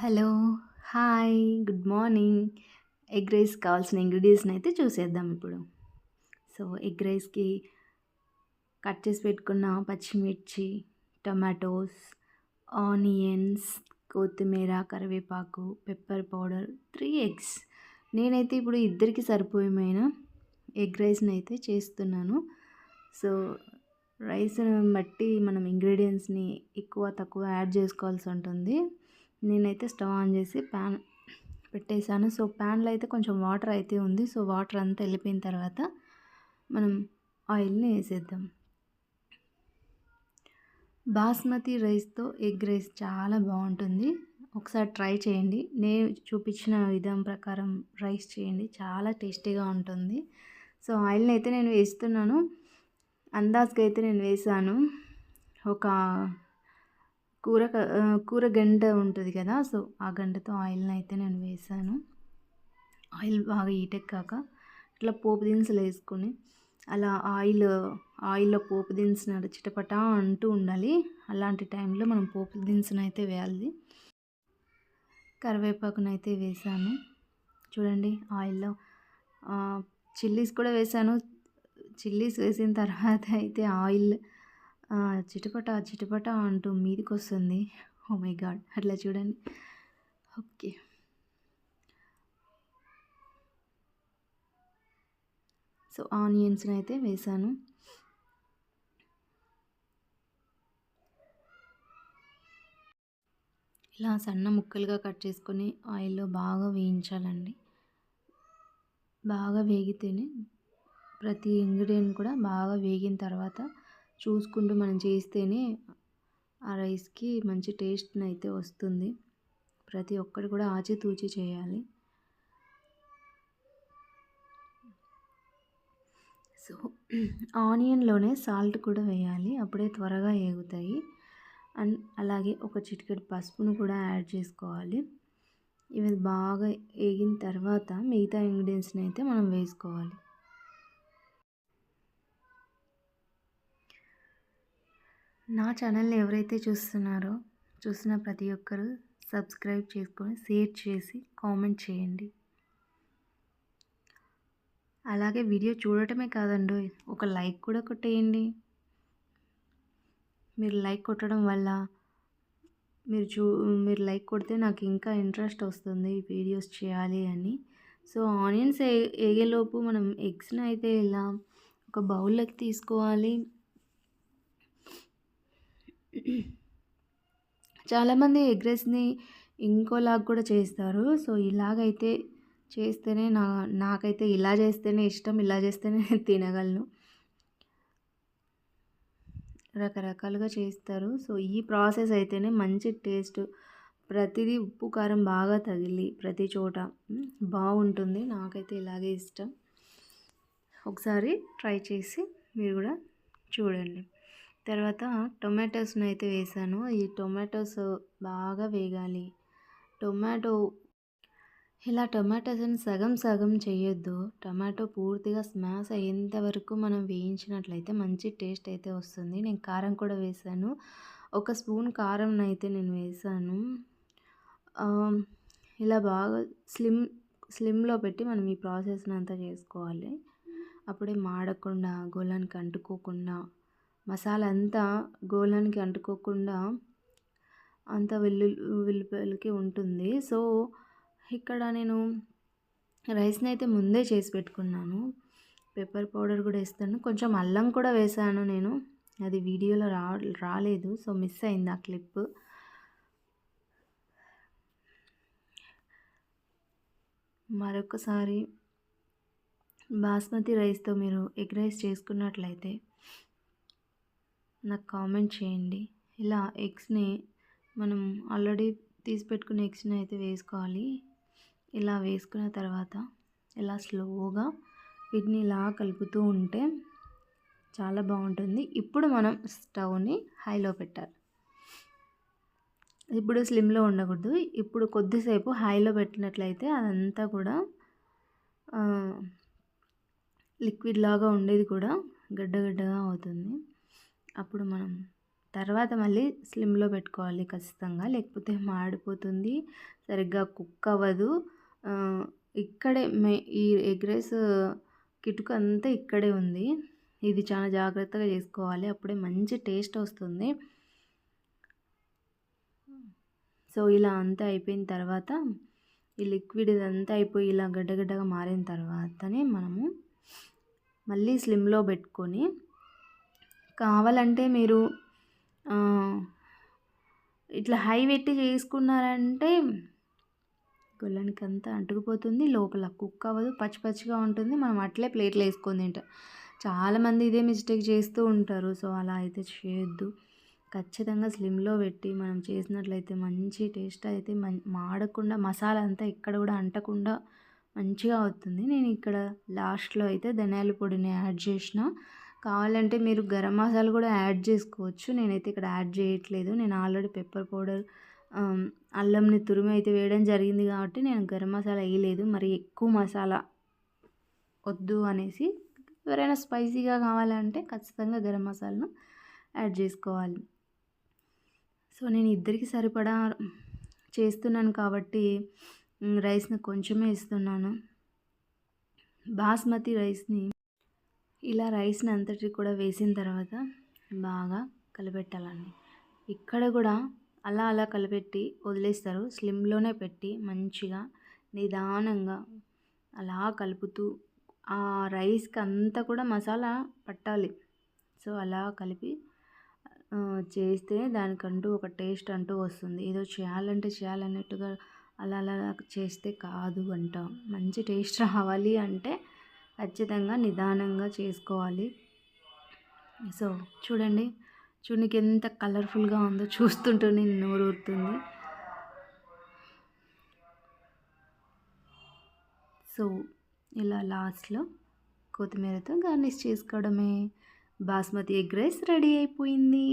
Hello hi good morning. Egg rice కావాల్సిన ఇంగ్రీడియంట్స్ని అయితే చూసేద్దాం ఇప్పుడు. సో ఎగ్ రైస్కి కట్ చేసి పెట్టుకున్న పచ్చిమిర్చి టమాటోస్ ఆనియన్స్ కొత్తిమీర కరివేపాకు పెప్పర్ పౌడర్ త్రీ ఎగ్స్. నేనైతే ఇప్పుడు ఇద్దరికి సరిపోయమైన ఎగ్ రైస్ని అయితే చేస్తున్నాను. సో రైస్ బట్టి మనం ఇంగ్రీడియంట్స్ని ఎక్కువ తక్కువ యాడ్ చేసుకోవాల్సి ఉంటుంది. నేనైతే స్టవ్ ఆన్ చేసి ప్యాన్ పెట్టేశాను. సో ప్యాన్లో అయితే కొంచెం వాటర్ అయితే ఉంది. సో వాటర్ అంతా వెళ్ళిపోయిన తర్వాత మనం ఆయిల్ని వేసేద్దాం. బాస్మతి రైస్తో ఎగ్ రైస్ చాలా బాగుంటుంది. ఒకసారి ట్రై చేయండి. నేను చూపించిన విధం ప్రకారం రైస్ చేయండి. చాలా టేస్టీగా ఉంటుంది. సో ఆయిల్ని అయితే నేను వేస్తున్నాను. అందాజ్గా అయితే నేను వేసాను ఒక కూర కూర గంట ఉంటుంది కదా సో ఆ గంటతో ఆయిల్ని అయితే నేను వేసాను. ఆయిల్ బాగా ఈటెక్కాక ఇట్లా పోపు దినుసులు వేసుకొని అలా ఆయిల్ ఆయిల్లో పోపు దినుసులు చిటపట అంటూ ఉండాలి. అలాంటి టైంలో మనం పోపు దినుసును అయితే వేయాలి. కరివేపాకును అయితే వేసాను. చూడండి ఆయిల్లో చిల్లీస్ కూడా వేసాను. చిల్లీస్ వేసిన తర్వాత అయితే ఆయిల్ చిటపట చిటపట అంటూ మీదికి వస్తుంది ఓ మై గాడ్ అట్లా చూడండి. ఓకే. సో ఆనియన్స్ని అయితే వేసాను. ఇలా సన్న ముక్కలుగా కట్ చేసుకొని ఆయిల్లో బాగా వేయించాలండి. బాగా వేగితేనే ప్రతి ఇంగ్రీడియంట్ కూడా బాగా వేగిన తర్వాత చూసుకుంటూ మనం చేస్తేనే ఆ రైస్కి మంచి టేస్ట్ అయితే వస్తుంది. ప్రతి ఒక్కటి కూడా ఆచితూచి చేయాలి. సో ఆనియన్లోనే సాల్ట్ కూడా వేయాలి. అప్పుడే త్వరగా ఏగుతాయి. అండ్ అలాగే ఒక చిటికెడు పసుపును కూడా యాడ్ చేసుకోవాలి. ఇవి బాగా వేగిన తర్వాత మిగతా ఇంగ్రీడియంట్స్ని అయితే మనం వేసుకోవాలి. నా ఛానల్ని ఎవరైతే చూస్తున్నారో చూసిన ప్రతి ఒక్కరు సబ్స్క్రైబ్ చేసుకొని షేర్ చేసి కామెంట్ చేయండి. అలాగే వీడియో చూడటమే కాదండి ఒక లైక్ కూడా కొట్టేయండి. మీరు లైక్ కొట్టడం వల్ల మీరు చూ మీరు లైక్ కొడితే నాకు ఇంకా ఇంట్రెస్ట్ వస్తుంది వీడియోస్ చేయాలి అని. సో ఆనియన్స్ ఏ ఏగేలోపు మనం ఎగ్స్ని అయితే ఇలా ఒక బౌల్లోకి తీసుకోవాలి. చాలామంది ఎగ్ రైస్ని ఇంకోలాగా కూడా చేస్తారు. సో ఇలాగైతే చేస్తేనే నా నాకైతే ఇలా చేస్తేనే ఇష్టం ఇలా చేస్తేనే తినగలను. రకరకాలుగా చేస్తారు. సో ఈ ప్రాసెస్ అయితేనే మంచి టేస్ట్. ప్రతిదీ ఉప్పు కారం బాగా తగిలి ప్రతి చోట. బాగుంటుంది. నాకైతే ఇలాగే ఇష్టం. ఒకసారి ట్రై చేసి మీరు కూడా చూడండి. తర్వాత టొమాటోస్ని అయితే వేసాను. ఈ టొమాటోస్ బాగా వేగాలి. టొమాటో ఇలా టొమాటోస్ని సగం సగం చేయొద్దు. టొమాటో పూర్తిగా స్మాష్ అయ్యేంత వరకు మనం వేయించినట్లయితే మంచి టేస్ట్ అయితే వస్తుంది. నేను కారం కూడా వేసాను. ఒక స్పూన్ కారం అయితే నేను వేసాను. ఇలా బాగా స్లిమ్ స్లిమ్లో పెట్టి మనం ఈ ప్రాసెస్ని అంతా చేసుకోవాలి. అప్పుడే మాడకుండా గోళానికి అంటుకోకుండా మసాలా అంతా గోళానికి అంటుకోకుండా అంత వెల్లు వెల్లుపలికి ఉంటుంది. సో ఇక్కడ నేను రైస్ని అయితే ముందే చేసి పెట్టుకున్నాను. పెప్పర్ పౌడర్ కూడా వేస్తాను. కొంచెం అల్లం కూడా వేసాను నేను. అది వీడియోలో రా రాలేదు. సో మిస్ అయింది ఆ క్లిప్. మరొకసారి బాస్మతి రైస్తో మీరు ఎగ్ రైస్ చేసుకున్నట్లయితే నాకు కామెంట్ చేయండి. ఇలా ఎగ్స్ని మనం ఆల్రెడీ తీసి పెట్టుకున్న ఎగ్స్ని అయితే వేసుకోవాలి. ఇలా వేసుకున్న తర్వాత ఇలా స్లోగా వీటిని ఇలా కలుపుతూ ఉంటే చాలా బాగుంటుంది. ఇప్పుడు మనం స్టవ్ని హైలో పెట్టాలి. ఇప్పుడు స్లిమ్లో ఉండకూడదు. ఇప్పుడు కొద్దిసేపు హైలో పెట్టినట్లయితే అదంతా కూడా లిక్విడ్ లాగా ఉండేది కూడా గడ్డగడ్డగా అవుతుంది. అప్పుడు మనం తర్వాత మళ్ళీ స్లిమ్లో పెట్టుకోవాలి ఖచ్చితంగా. లేకపోతే మాడిపోతుంది. సరిగ్గా కుక్ అవ్వదు. ఇక్కడే మే ఈ ఎగ్ రైస్ కిటుకు అంతా ఇక్కడే ఉంది. ఇది చాలా జాగ్రత్తగా చేసుకోవాలి. అప్పుడే మంచి టేస్ట్ వస్తుంది. సో ఇలా అంతా అయిపోయిన తర్వాత ఈ లిక్విడ్ ఇదంతా అయిపోయి ఇలా గడ్డగడ్డగా మారిన తర్వాతనే మనము మళ్ళీ స్లిమ్లో పెట్టుకొని కావాలంటే మీరు ఇట్లా హై పెట్టి చేసుకున్నారంటే గొల్లానికి అంతా అంటుకుపోతుంది. లోపల కుక్ అవ్వదు పచ్చి పచ్చిగా ఉంటుంది. మనం అట్లే ప్లేట్లో వేసుకొని తింటాం. చాలామంది ఇదే మిస్టేక్ చేస్తూ ఉంటారు. సో అలా అయితే చేయొద్దు. ఖచ్చితంగా స్లిమ్లో పెట్టి మనం చేసినట్లయితే మంచి టేస్ట్ అయితే మాడకుండా మసాలా అంతా ఎక్కడ కూడా అంటకుండా మంచిగా అవుతుంది. నేను ఇక్కడ లాస్ట్లో అయితే ధనియాల పొడిని యాడ్ చేసిన. కావాలంటే మీరు గరం మసాలా కూడా యాడ్ చేసుకోవచ్చు. నేనైతే ఇక్కడ యాడ్ చేయట్లేదు. నేను ఆల్రెడీ పెప్పర్ పౌడర్ అల్లంని తురిమి అయితే వేయడం జరిగింది కాబట్టి నేను గరం మసాలా వేయలేదు. మరి ఎక్కువ మసాలా వద్దు అనేసి ఎవరైనా స్పైసీగా కావాలంటే ఖచ్చితంగా గరం మసాలాను యాడ్ చేసుకోవాలి. సో నేను ఇద్దరికి సరిపడా చేస్తున్నాను కాబట్టి రైస్ని కొంచెమే ఇస్తున్నాను బాస్మతి రైస్ని ఇలా రైస్ని అంతటి కూడా వేసిన తర్వాత బాగా కలిపెట్టాలండి ఇక్కడ కూడా అలా అలా కలిపెట్టి వదిలేస్తారు. స్లిమ్లోనే పెట్టి మంచిగా నిదానంగా అలా కలుపుతూ ఆ రైస్కి అంతా కూడా మసాలా పట్టాలి. సో అలా కలిపి చేస్తే దానికంటూ ఒక టేస్ట్ అంటూ వస్తుంది. ఏదో చేయాలంటే చేయాలన్నట్టుగా అలా అలా చేస్తే కాదు అంట. మంచి టేస్ట్ రావాలి అంటే ఖచ్చితంగా నిదానంగా చేసుకోవాలి. సో చూడండి. చూడనికి ఎంత కలర్ఫుల్గా ఉందో చూస్తుంటేనే నోరు ఊరుతుంది సో ఇలా లాస్ట్లో కొత్తిమీరతో గార్నిష్ చేసుకోవడమే. బాస్మతి ఎగ్ రైస్ రెడీ అయిపోయింది.